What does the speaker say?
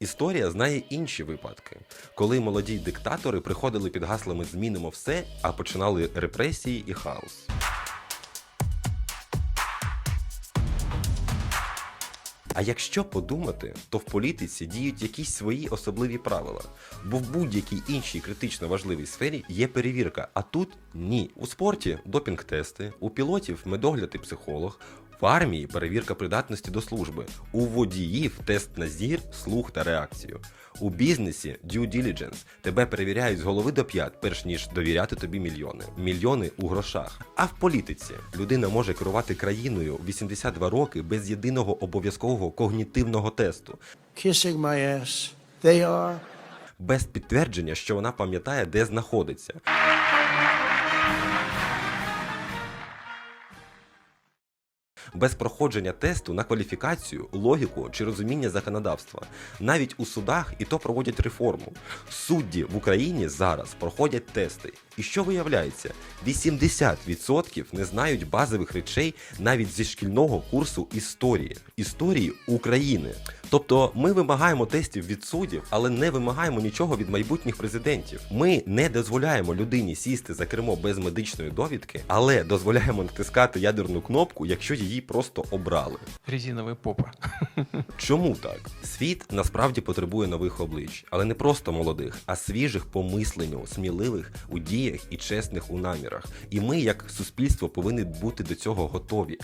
Історія знає інші випадки, коли молоді диктатори приходили під гаслами Змінимо все, а починали репресії і хаос. А якщо подумати, то в політиці діють якісь свої особливі правила. Бо в будь-якій іншій критично важливій сфері є перевірка, а тут ні. У спорті допінг-тести, у пілотів медогляд і психолог, в армії перевірка придатності до служби, у водіїв тест на зір, слух та реакцію. У бізнесі due diligence тебе перевіряють з голови до п'ят, перш ніж довіряти тобі мільйони. Мільйони у грошах. А в політиці людина може керувати країною 82 роки без єдиного обов'язкового когнітивного тесту, kissing my ass. They are. без підтвердження, що вона пам'ятає, де знаходиться. Без проходження тесту на кваліфікацію, логіку чи розуміння законодавства. Навіть у судах і то проводять реформу. Судді в Україні зараз проходять тести. І що виявляється? 80% не знають базових речей навіть зі шкільного курсу історії, історії України. Тобто ми вимагаємо тестів від суддів, але не вимагаємо нічого від майбутніх президентів. Ми не дозволяємо людині сісти за кермо без медичної довідки, але дозволяємо натискати ядерну кнопку, якщо її просто обрали. Резиновая попа. Чому так? Світ насправді потребує нових облич, але не просто молодих, а свіжих по мисленню, сміливих у діях і чесних у намірах. І ми, як суспільство, повинні бути до цього готові.